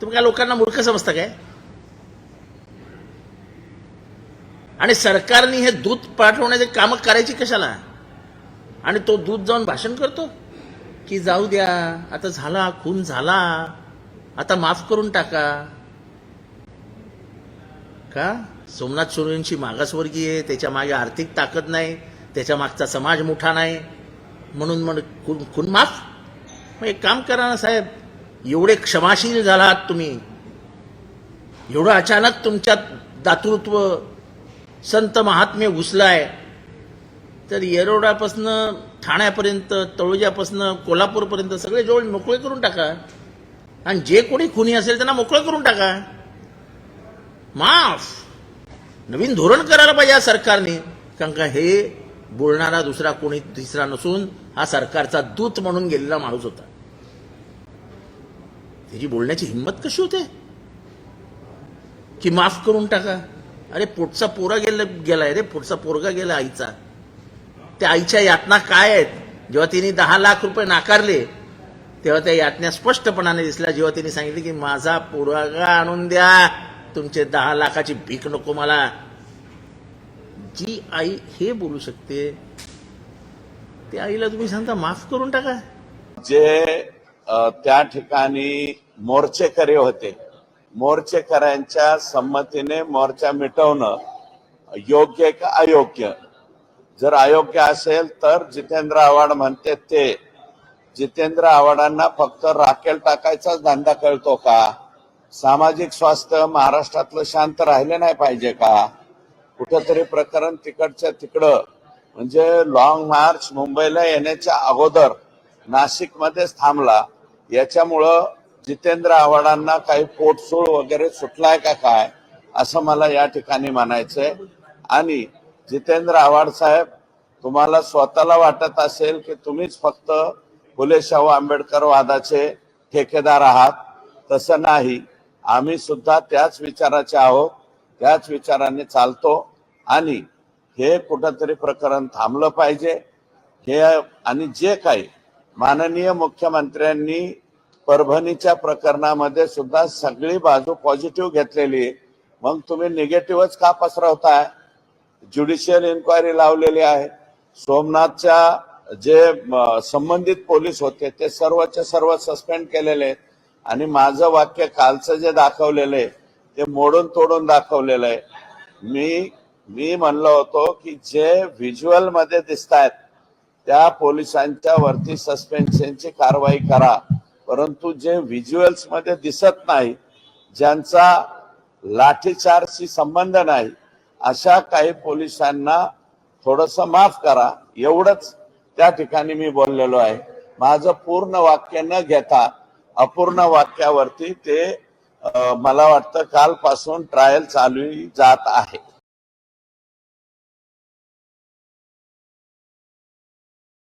तुम्ही काय लोकांना मूर्ख समजता काय? आणि सरकारने हे दूध पाठवण्याचे कामं करायची कशाला? आणि तो दूध जाऊन भाषण करतो? की जाऊ द्या आता झाला खून झाला आता माफ करून टाका. का? सोमनाथ सुरेंची मागासवर्गीय त्याच्यामागे आर्थिक ताकद नाही त्याच्या मागचा समाज मोठा नाही. म्हणून म्हण खून माफ? मग एक काम करा ना साहेब एवढे क्षमाशील झालात तुम्ही. एवढं अचानक तुमच्यात दातृत्व संत महात्म्य घुसलाय. तर येरोडापासनं ठाण्यापर्यंत तळोजापासनं कोल्हापूरपर्यंत सगळे जवळ मोकळे करून टाका. आणि जे कोणी खुनी असेल त्यांना मोकळं करून टाका. माफ. नवीन धोरण करायला पाहिजे या सरकारने. कारण का हे बोलणारा दुसरा कोणी तिसरा नसून हा सरकारचा दूत म्हणून गेलेला माणूस होता. त्याची बोलण्याची हिंमत कशी होते? की माफ करून टाका. अरे पोटचा पोरा गेला गेलाय रे पोटचा पोरगा गेला आईचा. त्या आईच्या यातना काय आहेत? जेव्हा तिने दहा लाख रुपये नाकारले तेव्हा त्या यातना स्पष्टपणाने दिसल्या. जेव्हा तिने सांगितले की माझा पोरगा आणून द्या. तुमचे दहा लाखाची भीक नको मला. जी आई हे बोलू शकते त्या आईला तुम्ही सांगता माफ करून टाका. जे त्या ठिकाणी मोर्चेकरी होते. मोर्चेकऱ्यांच्या संमतीने मोर्चा मिटवणं योग्य का अयोग्य? जर अयोग्य असेल तर जितेंद्र आव्हाड म्हणते ते. जितेंद्र आव्हाडांना फक्त राखेल टाकायचाच धंदा कळतो का? सामाजिक स्वास्थ्य महाराष्ट्रातलं शांत राहिले नाही पाहिजे का? कुठंतरी प्रकरण तिकडच्या तिकडं. म्हणजे लॉंग मार्च मुंबईला येण्याच्या अगोदर नाशिकमध्येच थांबला. याच्यामुळं जितेंद्र आव्हाडांना काही पोटसूळ वगैरे सुटलाय का काय असं मला या ठिकाणी म्हणायचंय. आणि जितेंद्र आव्हाड साहेब तुम्हाला स्वतःला वाटत असेल की तुम्हीच फक्त फुले शाहू आंबेडकर वादाचे ठेकेदार आहात. तसं नाही. आम्ही सुद्धा त्याच विचाराचे आहोत. त्याच विचाराने चालतो. आणि हे कुठंतरी प्रकरण थांबलं पाहिजे. हे आणि जे काही माननीय मुख्यमंत्र्यांनी परभणीच्या प्रकरणामध्ये सुद्धा सगळी बाजू पॉझिटिव्ह घेतलेली आहे. मग तुम्ही निगेटिव्हच का पसरवताय? ज्युडिशियल इन्क्वायरी लावलेली आहे. सोमनाथच्या जे संबंधित पोलीस होते ते सर्वचे सर्व सस्पेंड केलेले आहेत. आणि माझं वाक्य कालचं जे दाखवलेलं आहे ते मोडून तोडून दाखवलेलं आहे. मी मी म्हणलो होतो की जे व्हिज्युअलमध्ये दिसत आहेत त्या पोलिसांच्या वरती सस्पेन्शनची कारवाई करा. परंतु जे व्हिज्युअल्समध्ये दिसत नाही ज्यांचा लाठीचार्जशी संबंध नाही अशा काही पोलिसांना थोडस माफ करा. एवढंच त्या ठिकाणी मी बोललेलो आहे. माझं पूर्ण वाक्य न घेता अपूर्ण वाक्यावरती ते मला वाटतं कालपासून ट्रायल चालू जात आहे.